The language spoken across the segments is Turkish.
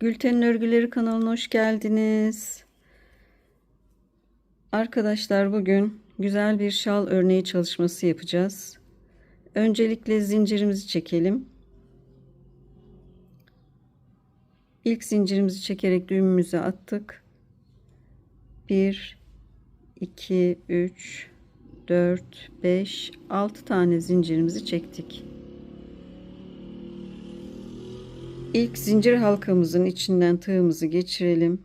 Gülten'in Örgüleri kanalına hoş geldiniz. Arkadaşlar bugün güzel bir şal örneği çalışması yapacağız. Öncelikle zincirimizi çekelim. İlk zincirimizi çekerek düğümümüzü attık. 1 2 3 4 5 6 tane zincirimizi çektik. İlk zincir halkamızın içinden tığımızı geçirelim.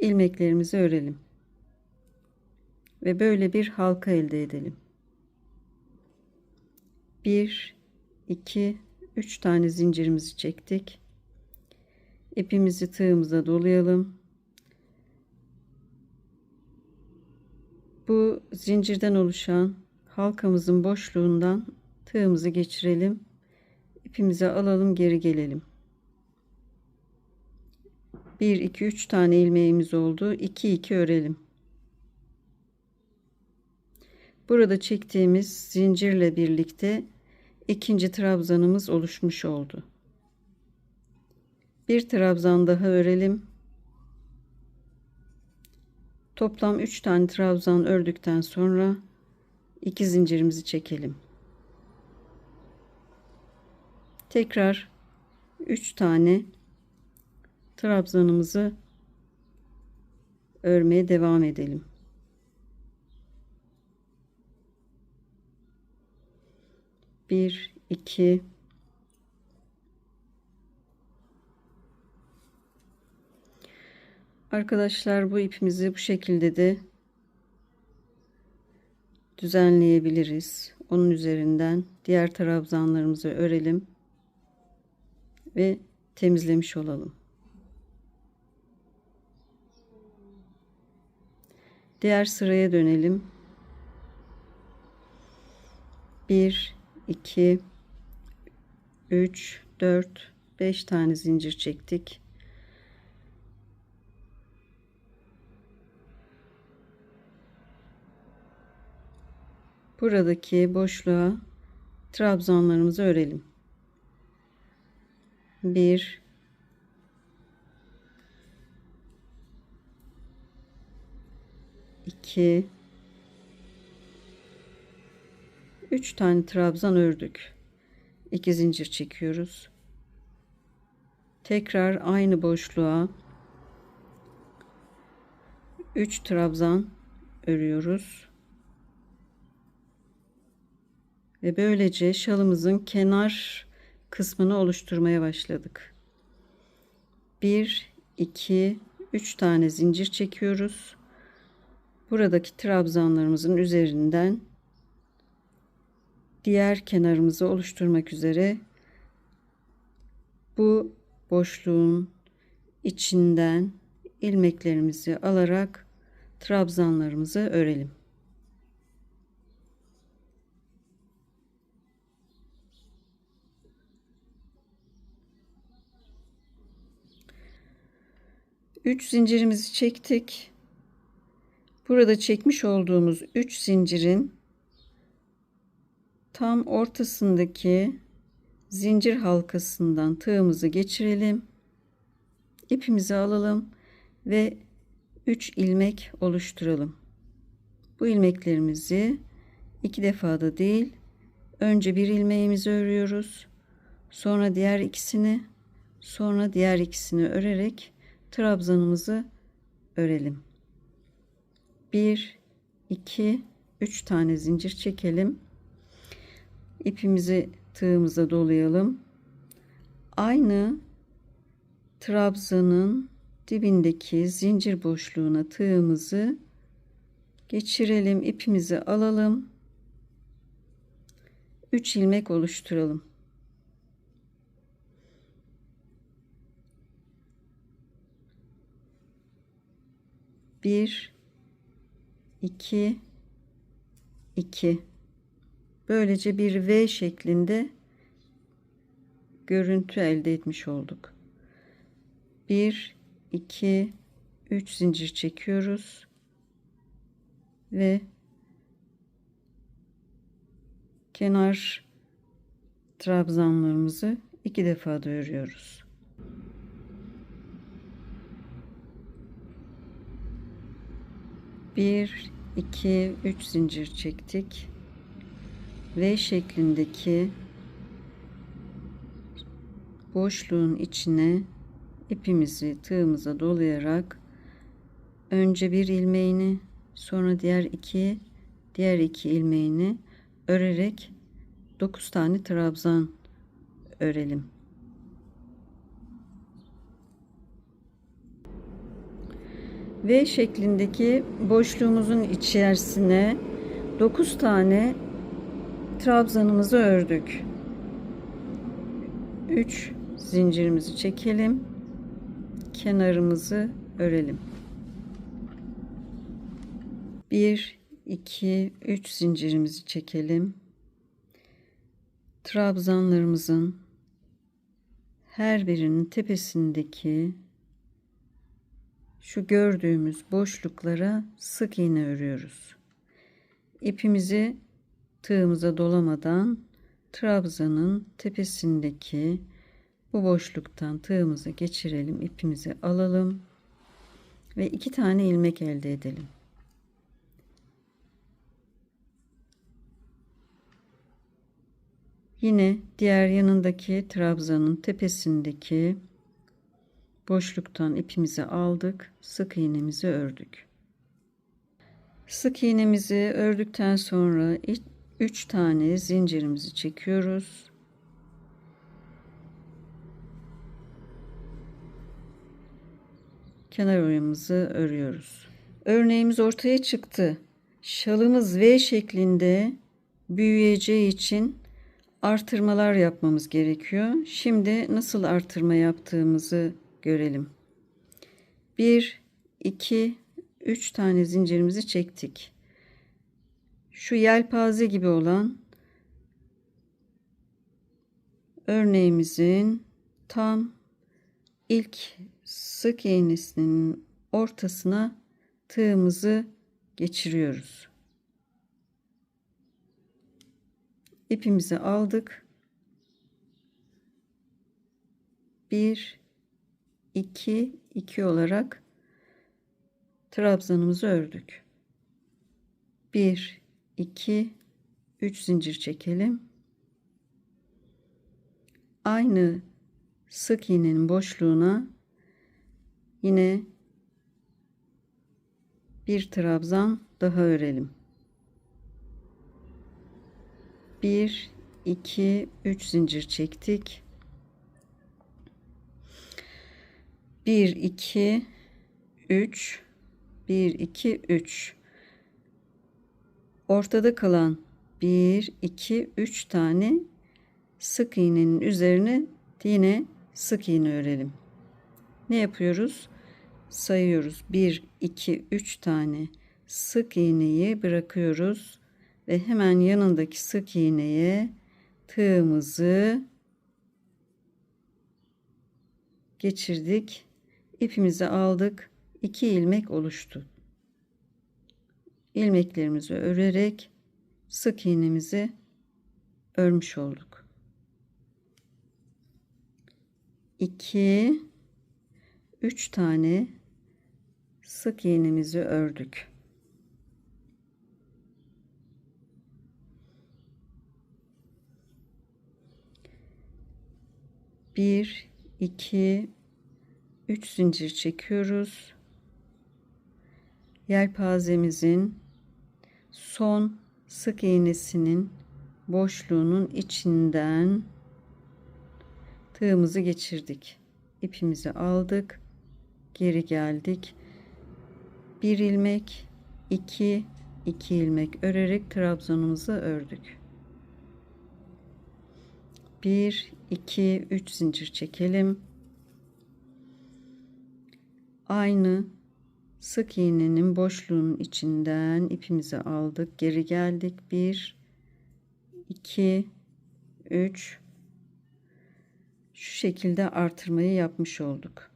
ilmeklerimizi örelim. Ve böyle bir halka elde edelim. 1 2 3 tane zincirimizi çektik. İpimizi tığımıza dolayalım. Bu zincirden oluşan halkamızın boşluğundan tığımızı geçirelim. İpimizi alalım, geri gelelim. 1 2 3 tane ilmeğimiz oldu. 2 2 örelim. Burada çektiğimiz zincirle birlikte ikinci trabzanımız oluşmuş oldu. Bir trabzan daha örelim. Toplam 3 tane trabzan ördükten sonra 2 zincirimizi çekelim. Tekrar 3 tane trabzanımızı örmeye devam edelim. Bir, iki, Arkadaşlar bu ipimizi bu şekilde de düzenleyebiliriz. Onun üzerinden diğer trabzanlarımızı örelim ve temizlemiş olalım. Diğer sıraya dönelim. 1 2 3 4 5 tane zincir çektik. Buradaki boşluğa trabzanlarımızı örelim. 1 2 3 tane trabzan ördük. 2 zincir çekiyoruz. Tekrar aynı boşluğa 3 trabzan örüyoruz. Ve böylece şalımızın kenar kısmını oluşturmaya başladık. 1 2 3 tane zincir çekiyoruz buradaki trabzanlarımızın üzerinden diğer kenarımızı oluşturmak üzere bu boşluğun içinden ilmeklerimizi alarak trabzanlarımızı örelim. Üç zincirimizi çektik. Burada çekmiş olduğumuz 3 zincirin tam ortasındaki zincir halkasından tığımızı geçirelim. İpimizi alalım ve 3 ilmek oluşturalım. Bu ilmeklerimizi iki defada değil, önce bir ilmeğimizi örüyoruz. Sonra diğer ikisini, sonra diğer ikisini örerek trabzanımızı örelim. 1 2 3 tane zincir çekelim. İpimizi tığımıza dolayalım. Aynı trabzanın dibindeki zincir boşluğuna tığımızı geçirelim. ipimizi alalım. 3 ilmek oluşturalım. Bir 2 2 böylece bir V şeklinde görüntü elde etmiş olduk. 1 2 3 zincir çekiyoruz ve kenar trabzanlarımızı iki defa da örüyoruz. Bir, iki, üç zincir çektik. V şeklindeki boşluğun içine ipimizi tığımıza dolayarak önce bir ilmeğini sonra diğer iki diğer iki ilmeğini örerek 9 tane trabzan örelim. V şeklindeki boşluğumuzun içerisine 9 tane trabzanımızı ördük. 3 zincirimizi çekelim. Kenarımızı örelim. 1 2 3 zincirimizi çekelim. Trabzanlarımızın her birinin tepesindeki şu gördüğümüz boşluklara sık iğne örüyoruz. İpimizi tığımıza dolamadan trabzanın tepesindeki bu boşluktan tığımızı geçirelim, ipimizi alalım ve iki tane ilmek elde edelim. Yine diğer yanındaki trabzanın tepesindeki boşluktan ipimizi aldık, sık iğnemizi ördük. Sık iğnemizi ördükten sonra 3 tane zincirimizi çekiyoruz. Kenar oyamızı örüyoruz. Örneğimiz ortaya çıktı. Şalımız V şeklinde büyüyeceği için artırmalar yapmamız gerekiyor. Şimdi nasıl artırma yaptığımızı görelim. 1 2 3 tane zincirimizi çektik. Şu yelpaze gibi olan örneğimizin tam ilk sık iğnesinin ortasına tığımızı geçiriyoruz. ipimizi aldık. 1 2 2 olarak trabzanımızı ördük. 1 2 3 zincir çekelim. Aynı sık iğnenin boşluğuna yine bir trabzan daha örelim. 1 2 3 zincir çektik. 1 2 3 1 2 3 ortada kalan 1 2 3 tane sık iğnenin üzerine yine sık iğne örelim. Ne yapıyoruz? Sayıyoruz. 1 2 3 tane sık iğneyi bırakıyoruz ve hemen yanındaki sık iğneye tığımızı geçirdik. İpimizi aldık. 2 ilmek oluştu. İlmeklerimizi örerek sık iğnemizi örmüş olduk. 2 3 tane sık iğnemizi ördük. 1 2 3 zincir çekiyoruz. Yelpazemizin son sık iğnesinin boşluğunun içinden tığımızı geçirdik. İpimizi aldık. Geri geldik. Bir ilmek, iki, iki ilmek örerek trabzanımızı ördük. 1 2 3 zincir çekelim. Aynı sık iğnenin boşluğunun içinden ipimizi aldık. Geri geldik. 1 2 3 şu şekilde artırmayı yapmış olduk.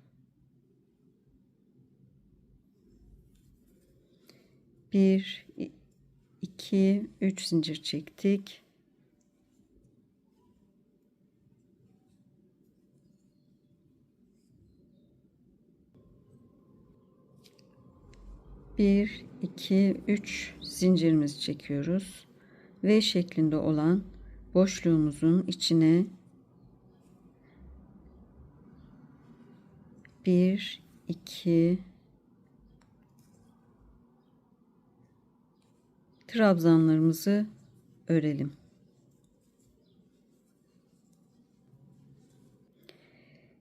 Bir, iki, üç zincir çektik 1 2 3 zincirimizi çekiyoruz. V şeklinde olan boşluğumuzun içine 1 2 trabzanlarımızı örelim.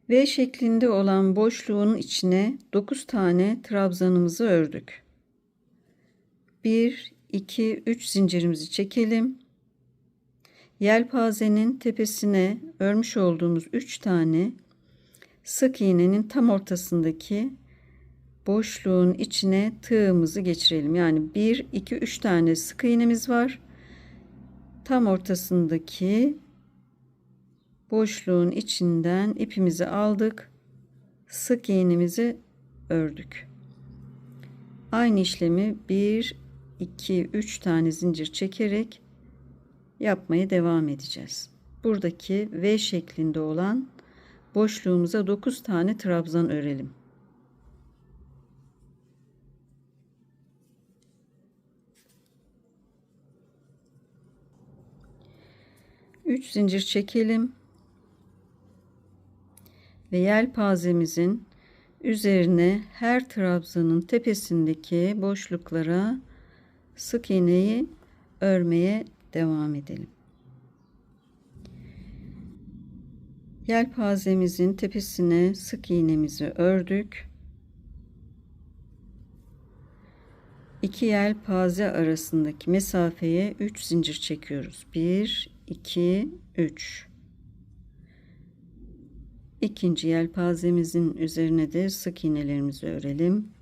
V şeklinde olan boşluğun içine 9 tane trabzanımızı ördük. 1 2 3 zincirimizi çekelim. Yelpazenin tepesine örmüş olduğumuz 3 tane sık iğnenin tam ortasındaki boşluğun içine tığımızı geçirelim. Yani 1 2 3 tane sık iğnemiz var. Tam ortasındaki boşluğun içinden ipimizi aldık. Sık iğnemizi ördük. Aynı işlemi 1 2 3 tane zincir çekerek yapmaya devam edeceğiz. Buradaki V şeklinde olan boşluğumuza 9 tane trabzan örelim. Üç zincir çekelim ve yelpazemizin üzerine her trabzanın tepesindeki boşluklara sık iğneyi örmeye devam edelim. Yelpazemizin tepesine sık iğnemizi ördük. İki yelpaze arasındaki mesafeye 3 zincir çekiyoruz. 1 2 3 İkinci yelpazemizin üzerine de sık iğnelerimizi örelim.